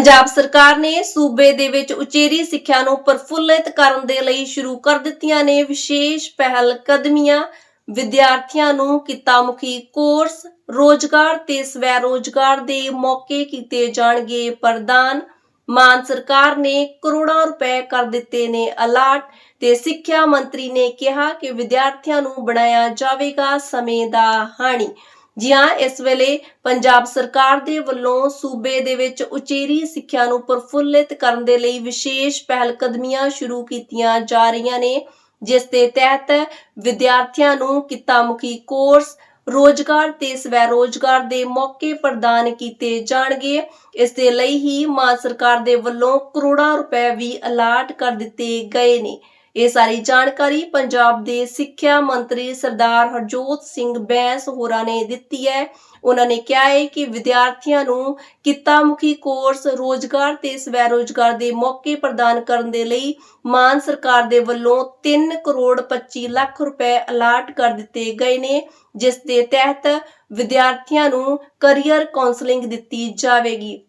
ਪੰਜਾਬ ਸਰਕਾਰ ਨੇ ਸੂਬੇ ਦੇ ਵਿੱਚ ਉਚੇਰੀ ਸਿੱਖਿਆ ਨੂੰ ਪ੍ਰਫੁੱਲਿਤ ਕਰਨ ਦੇ ਲਈ ਸ਼ੁਰੂ ਕਰ ਦਿੱਤੀਆਂ ਨੇ ਵਿਸ਼ੇਸ਼ ਪਹਿਲ ਕਦਮੀਆਂ। ਵਿਦਿਆਰਥੀਆਂ ਨੂੰ ਕਿੱਤਾਮੁਖੀ ਕੋਰਸ, ਰੋਜ਼ਗਾਰ ਤੇ ਸਵੈ ਰੋਜ਼ਗਾਰ ਦੇ ਮੌਕੇ ਕੀਤੇ ਜਾਣਗੇ ਪ੍ਰਦਾਨ। ਮਾਨ ਸਰਕਾਰ ਨੇ ਕਰੋੜਾਂ ਰੁਪਏ ਕਰ ਦਿੱਤੇ ਨੇ ਅਲਾਟ ਤੇ ਸਿੱਖਿਆ ਮੰਤਰੀ ਨੇ ਕਿਹਾ ਕਿ ਵਿਦਿਆਰਥੀਆਂ ਨੂੰ ਬਣਾਇਆ ਜਾਵੇਗਾ ਸਮੇਂ ਦਾ ਹਾਣੀ। ਜੀ ਹਾਂ, ਇਸ ਵੇਲੇ ਪੰਜਾਬ ਸਰਕਾਰ ਦੇ ਵੱਲੋਂ ਸੂਬੇ ਦੇ ਵਿੱਚ ਉਚੇਰੀ ਸਿੱਖਿਆ ਨੂੰ ਪ੍ਰਫੁੱਲਿਤ ਕਰਨ ਦੇ ਲਈ ਵਿਸ਼ੇਸ਼ ਪਹਿਲ ਕਦਮੀਆਂ ਸ਼ੁਰੂ ਕੀਤੀਆਂ ਜਾ ਰਹੀਆਂ ਨੇ, ਜਿਸ ਦੇ ਤਹਿਤ ਵਿਦਿਆਰਥੀਆਂ ਨੂੰ ਕਿੱਤਾਮੁਖੀ ਕੋਰਸ, ਰੋਜ਼ਗਾਰ ਤੇ ਸਵੈ ਰੋਜ਼ਗਾਰ ਦੇ ਮੌਕੇ ਪ੍ਰਦਾਨ ਕੀਤੇ ਜਾਣਗੇ। ਇਸ ਦੇ ਲਈ ਹੀ ਮਾਨ ਸਰਕਾਰ ਦੇ ਵੱਲੋਂ ਕਰੋੜਾਂ ਰੁਪਏ ਵੀ ਅਲਾਟ ਕਰ ਦਿੱਤੇ ਗਏ ਨੇ। ਇਹ ਸਾਰੀ ਜਾਣਕਾਰੀ ਪੰਜਾਬ ਦੇ ਸਿੱਖਿਆ ਮੰਤਰੀ ਸਰਦਾਰ ਹਰਜੋਤ ਸਿੰਘ ਬੈਂਸ ਹੋਰਾਂ ਨੇ ਦਿੱਤੀ ਹੈ। ਉਹਨਾਂ ਨੇ ਕਿਹਾ ਹੈ ਕਿ ਵਿਦਿਆਰਥੀਆਂ ਨੂੰ ਕਿੱਤਾਮੁਖੀ ਕੋਰਸ ਰੋਜ਼ਗਾਰ ਤੇ ਸਵੈ ਰੋਜ਼ਗਾਰ ਦੇ ਮੌਕੇ ਪ੍ਰਦਾਨ ਕਰਨ ਦੇ ਲਈ ਮਾਨ ਸਰਕਾਰ ਦੇ ਵੱਲੋਂ 3 ਕਰੋੜ 25 ਲੱਖ ਰੁਪਏ ਅਲਾਟ ਕਰ ਦਿੱਤੇ ਗਏ ਨੇ, ਜਿਸ ਦੇ ਤਹਿਤ ਵਿਦਿਆਰਥੀਆਂ ਨੂੰ ਕੈਰੀਅਰ ਕਾਉਂਸਲਿੰਗ ਦਿੱਤੀ ਜਾਵੇਗੀ।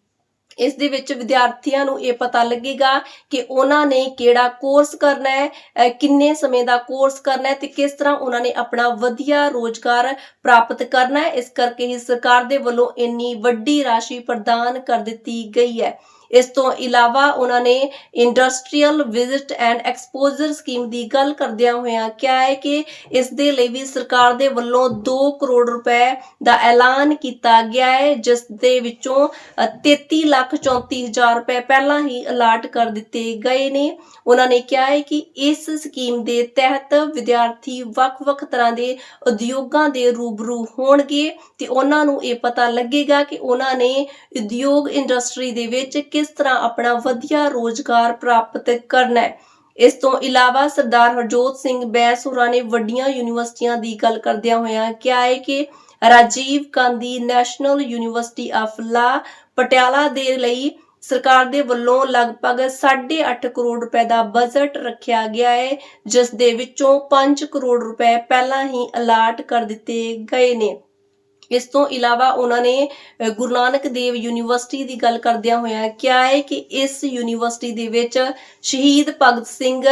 ਇਸ ਦੇ ਵਿੱਚ ਵਿਦਿਆਰਥੀਆਂ ਨੂੰ ਇਹ ਪਤਾ ਲੱਗੇਗਾ ਕਿ ਉਹਨਾਂ ਨੇ ਕਿਹੜਾ ਕੋਰਸ ਕਰਨਾ ਹੈ ਕਿੰਨੇ ਸਮੇਂ ਦਾ ਕੋਰਸ ਕਰਨਾ ਹੈ ਤੇ ਕਿਸ ਤਰ੍ਹਾਂ ਉਹਨਾਂ ਨੇ ਆਪਣਾ ਵਧੀਆ ਰੋਜ਼ਗਾਰ ਪ੍ਰਾਪਤ ਕਰਨਾ ਹੈ। ਇਸ ਕਰਕੇ ਹੀ ਸਰਕਾਰ ਦੇ ਵੱਲੋਂ ਇੰਨੀ ਵੱਡੀ ਰਾਸ਼ੀ ਪ੍ਰਦਾਨ ਕਰ ਦਿੱਤੀ ਗਈ ਹੈ। ਇਸ ਤੋਂ ਇਲਾਵਾ ਉਹਨਾਂ ਨੇ industrial visit and exposure scheme ਦੀ ਗੱਲ ਕਰਦਿਆਂ ਹੋਇਆਂ ਕਿਹਾ ਹੈ ਕਿ ਇਸ ਦੇ ਲਈ ਵੀ ਸਰਕਾਰ ਦੇ ਵੱਲੋਂ 2 ਕਰੋੜ ਰੁਪਏ ਦਾ ਐਲਾਨ ਕੀਤਾ ਗਿਆ ਹੈ ਜਿਸ ਦੇ ਵਿੱਚੋਂ ਅ, 33 ਲੱਖ 34 ਹਜ਼ਾਰ ਰੁਪਏ ਪਹਿਲਾਂ ਹੀ ਅਲਾਟ ਕਰ ਦਿੱਤੇ ਗਏ ਨੇ। ਉਹਨਾਂ ਨੇ ਕਿਹਾ ਹੈ ਕਿ ਇਸ ਸਕੀਮ ਦੇ ਤਹਿਤ ਵਿਦਿਆਰਥੀ ਵੱਖ-ਵੱਖ ਤਰ੍ਹਾਂ ਦੇ ਉਦਯੋਗਾਂ ਦੇ ਰੂਬਰੂ ਹੋਣਗੇ ਤੇ ਉਹਨਾਂ ਨੂੰ ਇਹ ਪਤਾ ਲੱਗੇਗਾ ਕਿ ਉਹਨਾਂ ਨੇ ਉਦਯੋਗ ਇੰਡਸਟਰੀ ਦੇ ਵਿੱਚ ਕਿਸ ਤਰ੍ਹਾਂ ਆਪਣਾ ਵਧੀਆ ਰੋਜ਼ਗਾਰ ਪ੍ਰਾਪਤ ਕਰਨਾ ਹੈ। ਇਸ ਤੋਂ ਇਲਾਵਾ ਸਰਦਾਰ ਹਰਜੋਤ ਸਿੰਘ ਬੈਸ ਹੋਰਾਂ ਨੇ ਵੱਡੀਆਂ ਯੂਨੀਵਰਸਿਟੀਆਂ ਦੀ ਗੱਲ ਕਰਦਿਆਂ ਹੋਇਆਂ ਕਿਹਾ ਹੈ ਕਿ Rajiv Gandhi national university of law Patiala ਦੇ ਲਈ ਸਰਕਾਰ ਦੇ ਵੱਲੋਂ ਲਗਭਗ 8.5 ਕਰੋੜ ਰੁਪਏ ਦਾ ਬਜਟ ਰੱਖਿਆ ਗਿਆ ਹੈ, ਜਿਸ ਦੇ ਵਿੱਚੋਂ 5 ਕਰੋੜ ਰੁਪਏ ਪਹਿਲਾਂ ਹੀ ਅਲਾਟ ਕਰ ਦਿੱਤੇ ਗਏ ਨੇ। ਇਸ ਤੋਂ ਇਲਾਵਾ ਉਹਨਾਂ ਨੇ ਗੁਰੂ ਨਾਨਕ ਦੇਵ ਯੂਨੀਵਰਸਿਟੀ ਦੀ ਗੱਲ ਕਰਦਿਆਂ ਹੋਇਆ ਕਿਹਾ ਹੈ ਕਿ ਇਸ ਯੂਨੀਵਰਸਿਟੀ ਦੇ ਵਿੱਚ ਸ਼ਹੀਦ ਭਗਤ ਸਿੰਘ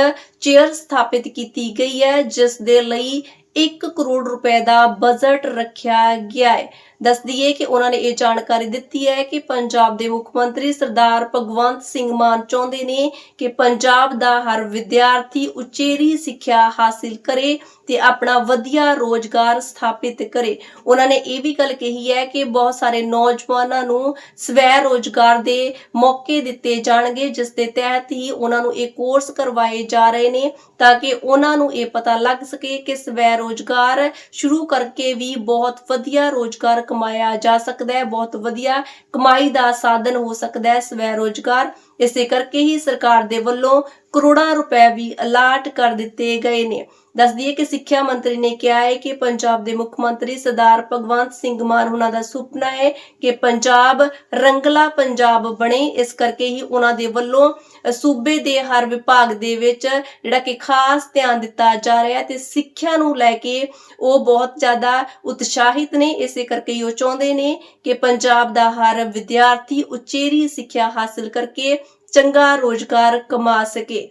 ਚੇਅਰ ਸਥਾਪਿਤ ਕੀਤੀ ਗਈ ਹੈ, ਜਿਸ ਦੇ ਲਈ 1 ਕਰੋੜ ਰੁਪਏ ਦਾ ਬਜਟ ਰੱਖਿਆ ਗਿਆ ਹੈ। ਦੱਸ ਦਈਏ ਕਿ ਉਹਨਾਂ ਨੇ ਇਹ ਜਾਣਕਾਰੀ ਦਿੱਤੀ ਹੈ ਕਿ ਪੰਜਾਬ ਦੇ ਮੁੱਖ ਮੰਤਰੀ ਸਰਦਾਰ ਭਗਵੰਤ ਸਿੰਘ ਮਾਨ ਚਾਹੁੰਦੇ ਨੇ ਕਿ ਪੰਜਾਬ ਦਾ ਹਰ ਵਿਦਿਆਰਥੀ ਉਚੇਰੀ ਸਿੱਖਿਆ ਹਾਸਿਲ ਕਰੇ ਤੇ ਆਪਣਾ ਵਧੀਆ ਰੋਜ਼ਗਾਰ ਸਥਾਪਿਤ ਕਰੇ। ਉਹਨਾਂ ਨੇ ਇਹ ਵੀ ਗੱਲ ਕਹੀ ਹੈ ਕਿ ਬਹੁਤ ਸਾਰੇ ਨੌਜਵਾਨਾਂ ਨੂੰ ਸਵੈ ਰੋਜ਼ਗਾਰ ਦੇ ਮੌਕੇ ਦਿੱਤੇ ਜਾਣਗੇ, ਜਿਸ ਦੇ ਤਹਿਤ ਹੀ ਉਹਨਾਂ ਨੂੰ ਇਹ ਕੋਰਸ ਕਰਵਾਏ ਜਾ ਰਹੇ ਨੇ ਤਾਂ ਕਿ ਉਹਨਾਂ ਨੂੰ ਇਹ ਪਤਾ ਲੱਗ ਸਕੇ ਕਿ ਸਵੈ ਰੋਜ਼ਗਾਰ ਸ਼ੁਰੂ ਕਰਕੇ ਵੀ ਬਹੁਤ ਵਧੀਆ ਰੋਜ਼ਗਾਰ ਕਮਾਇਆ ਜਾ ਸਕਦਾ ਹੈ, ਬਹੁਤ ਵਧੀਆ ਕਮਾਈ ਦਾ ਸਾਧਨ ਹੋ ਸਕਦਾ ਹੈ ਸਵੈ ਰੋਜ਼ਗਾਰ। ਇਸੇ ਕਰਕੇ ਹੀ ਸਰਕਾਰ ਦੇ ਵੱਲੋਂ ਕਰੋੜਾਂ ਰੁਪਏ ਵੀ ਅਲਾਟ ਕਰ ਦਿੱਤੇ ਗਏ ਨੇ। ਦੱਸ ਦਈਏ ਕਿ ਸਿੱਖਿਆ ਮੰਤਰੀ ਨੇ ਕਿਹਾ ਹੈ ਕਿ ਪੰਜਾਬ ਦੇ ਮੁੱਖ ਮੰਤਰੀ ਸਰਦਾਰ ਭਗਵੰਤ ਸਿੰਘ ਮਾਨ ਉਹਨਾਂ ਦਾ ਸੁਪਨਾ ਹੈ ਕਿ ਪੰਜਾਬ ਰੰਗਲਾ ਪੰਜਾਬ ਬਣੇ। ਇਸ ਕਰਕੇ ਹੀ ਉਹਨਾਂ ਦੇ ਵੱਲੋਂ ਸੂਬੇ ਦੇ ਹਰ ਵਿਭਾਗ ਦੇ ਵਿੱਚ ਜਿਹੜਾ ਕਿ ਖਾਸ ਧਿਆਨ ਦਿੱਤਾ ਜਾ ਰਿਹਾ ਤੇ ਸਿੱਖਿਆ ਨੂੰ ਲੈ ਕੇ ਉਹ ਬਹੁਤ ਜ਼ਿਆਦਾ ਉਤਸ਼ਾਹਿਤ ਨੇ। ਇਸੇ ਕਰਕੇ ਉਹ ਚਾਹੁੰਦੇ ਨੇ ਕਿ ਪੰਜਾਬ ਦਾ ਹਰ ਵਿਦਿਆਰਥੀ ਉਚੇਰੀ ਸਿੱਖਿਆ ਹਾਸਲ ਕਰਕੇ ਚੰਗਾ ਰੋਜ਼ਗਾਰ ਕਮਾ ਸਕੇ।